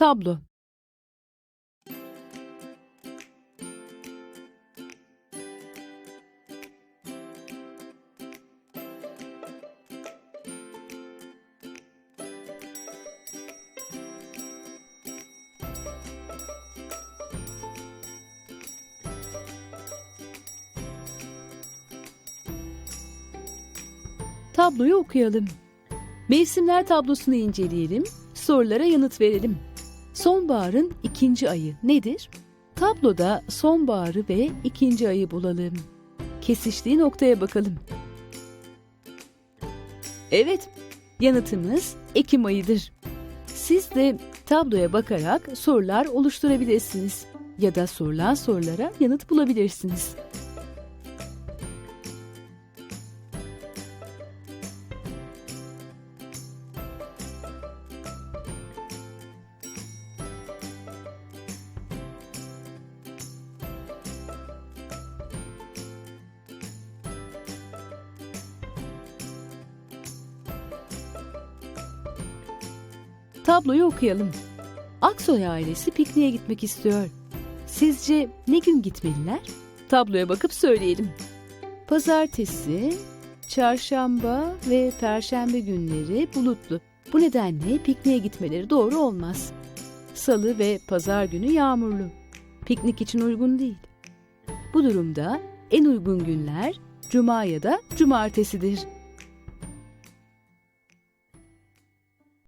Tablo Tabloyu okuyalım. Mevsimler tablosunu inceleyelim, sorulara yanıt verelim. Sonbaharın ikinci ayı nedir? Tabloda sonbaharı ve ikinci ayı bulalım. Kesiştiği noktaya bakalım. Evet, yanıtımız Ekim ayıdır. Siz de tabloya bakarak sorular oluşturabilirsiniz ya da sorulan sorulara yanıt bulabilirsiniz. Tabloyu okuyalım. Aksoy ailesi pikniğe gitmek istiyor. Sizce ne gün gitmeliler? Tabloya bakıp söyleyelim. Pazartesi, çarşamba ve perşembe günleri bulutlu. Bu nedenle pikniğe gitmeleri doğru olmaz. Salı ve pazar günü yağmurlu. Piknik için uygun değil. Bu durumda en uygun günler cuma ya da cumartesidir.